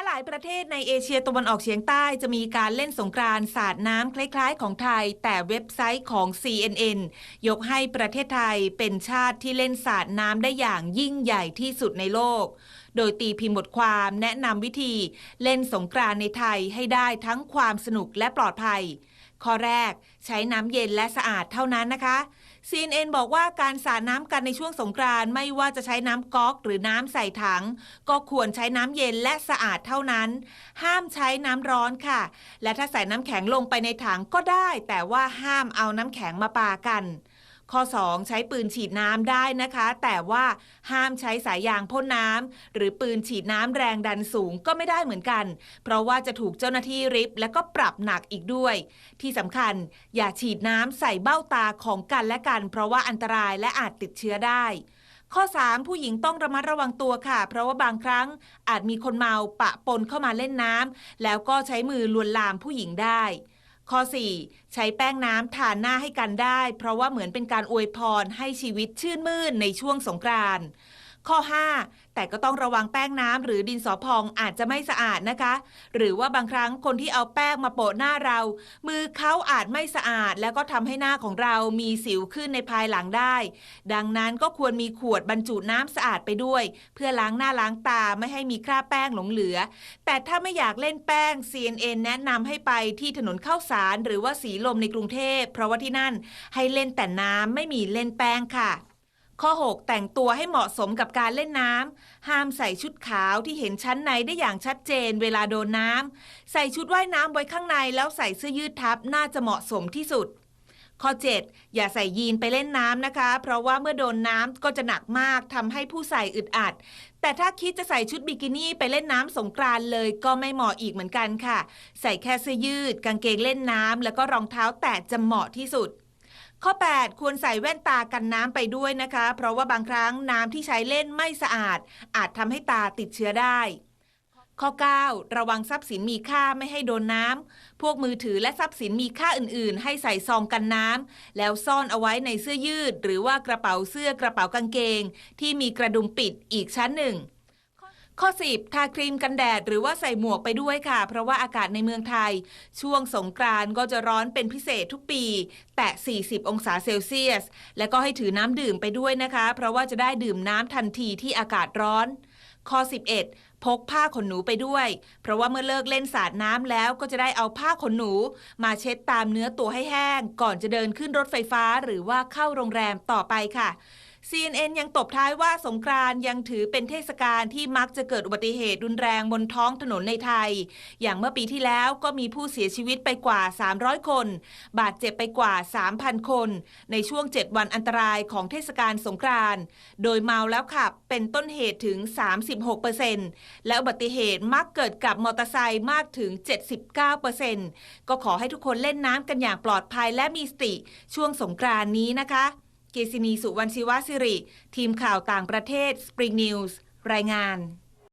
และหลายประเทศในเอเชียตะวันออกเฉียงใต้จะมีการเล่นสงกรานต์สาดน้ำคล้ายๆ ของไทย แต่เว็บไซต์ของ CNN ยกให้ประเทศไทยเป็นชาติที่เล่นสาดน้ำได้อย่างยิ่งใหญ่ที่สุดในโลก โดยตีพิมพ์บทความแนะนำวิธีเล่นสงกรานต์ในไทยให้ได้ทั้งความสนุกและปลอดภัย ข้อแรกใช้น้ำเย็นและสะอาดเท่านั้นนะคะ CNN บอกว่าการสาดน้ำกันในช่วงสงกรานต์ไม่ว่าจะใช้น้ำก๊อกหรือน้ำใส่ถัง ก็ควรใช้น้ำเย็นและสะอาดเท่านั้น ห้ามใช้น้ำร้อนค่ะ และถ้าใส่น้ำแข็งลงไปในถังก็ได้ แต่ว่าห้ามเอาน้ำแข็งมาปากันข้อ 2 ใช้ปืนฉีดน้ำได้นะคะ แต่ว่าห้ามใช้สายยางพ่นน้ำหรือปืนฉีดน้ำแรงดันสูงก็ไม่ได้เหมือนกัน เพราะว่าจะถูกเจ้าหน้าที่ริบและก็ปรับหนักอีกด้วย ที่สำคัญอย่าฉีดน้ำใส่เบ้าตาของกันและกัน เพราะว่าอันตรายและอาจติดเชื้อได้ ข้อ 3 ผู้หญิงต้องระมัดระวังตัวค่ะ เพราะว่าบางครั้งอาจมีคนเมาปะปนเข้ามาเล่นน้ำแล้วก็ใช้มือลวนลามผู้หญิงได้ ข้อ 4 ใช้แป้งน้ำทาหน้าให้กันได้ เพราะว่าเหมือนเป็นการอวยพรให้ชีวิตชื่นมื่นในช่วงสงกรานต์ ข้อ 5 แต่ก็ต้องระวังแป้งน้ำหรือดินสอพองอาจจะไม่สะอาดนะคะ หรือว่าบางครั้งคนที่เอาแป้งมาโปะหน้าเรา มือเขาอาจไม่สะอาด แล้วก็ทำให้หน้าของเรามีสิวขึ้นในภายหลังได้ ดังนั้นก็ควรมีขวดบรรจุน้ำสะอาดไปด้วย เพื่อล้างหน้าล้างตาไม่ให้มีคราบแป้งหลงเหลือ แต่ถ้าไม่อยากเล่นแป้ง CNN แนะนำให้ไปที่ถนนข้าวสาร หรือว่าสีลมในกรุงเทพเพราะว่าที่นั่นให้เล่นแต่น้ำไม่มีเล่นแป้งค่ะ ข้อ 6 แต่งตัวให้เหมาะสมกับการเล่นน้ำห้ามใส่ชุดขาวที่เห็นชั้นในได้อย่างชัดเจนเวลาโดนน้ำใส่ชุดว่ายน้ำไว้ข้างในแล้วใส่เสื้อยืดทับน่าจะเหมาะสมที่สุด ข้อ 7 อย่าใส่ยีนไปเล่นน้ำนะคะ เพราะว่าเมื่อโดนน้ำก็จะหนักมากทำให้ผู้ใส่อึดอัด แต่ถ้าคิดจะใส่ชุดบิกินี่ไปเล่นน้ำสงกรานเลยก็ไม่เหมาะอีกเหมือนกันค่ะ ใส่แค่เสื้อยืด กางเกงเล่นน้ำแล้วก็รองเท้าแตะจะเหมาะที่สุด ข้อ 8 ควรใส่แว่นตากันน้ำไปด้วยนะคะ เพราะว่าบางครั้งน้ำที่ใช้เล่นไม่สะอาด อาจทำให้ตาติดเชื้อได้ ข้อ 9 ระวังทรัพย์สินมีค่าไม่ให้โดนน้ำพวกมือถือและทรัพย์สินมีค่าอื่น ๆ ให้ใส่ซองกันน้ำแล้วซ่อนเอาไว้ในเสื้อยืด หรือว่ากระเป๋าเสื้อกระเป๋ากางเกง ที่มีกระดุมปิดอีกชั้นหนึ่ง ข้อ 10 ทาครีมกันแดดหรือว่าใส่หมวกไปด้วยค่ะ เพราะว่าอากาศในเมืองไทย ช่วงสงกรานก็จะร้อนเป็นพิเศษทุกปี แตะ40 องศาเซลเซียส และก็ให้ถือน้ำดื่มไปด้วยนะคะ เพราะว่าจะได้ดื่มน้ำทันทีที่อากาศร้อน ข้อ 11พกผ้าขนหนูไปด้วย เพราะว่าเมื่อเลิกเล่นสาดน้ำแล้วก็จะได้เอาผ้าขนหนู มาเช็ดตามเนื้อตัวให้แห้ง ก่อนจะเดินขึ้นรถไฟฟ้าหรือว่าเข้าโรงแรมต่อไปค่ะ CNN ยังตบท้ายว่าสงกรานยังถือเป็นเทศกาลที่มักจะเกิดอุบัติเหตุรุนแรงบนท้องถนนในไทย อย่างเมื่อปีที่แล้วก็มีผู้เสียชีวิตไปกว่า 300 คน บาดเจ็บไปกว่า 3,000 คน ในช่วง 7 วันอันตรายของเทศกาลสงกรานโดยเมาแล้วขับเป็นต้นเหตุถึง 36%และอุบัติเหตุมักเกิดกับมอเตอร์ไซค์มากถึง 79%ก็ขอให้ทุกคนเล่นน้ำกันอย่างปลอดภัยและมีสติช่วงสงกรานนี้นะคะ เกษินีสุวรรณศิวาสิริ ทีมข่าวต่างประเทศ Spring News รายงาน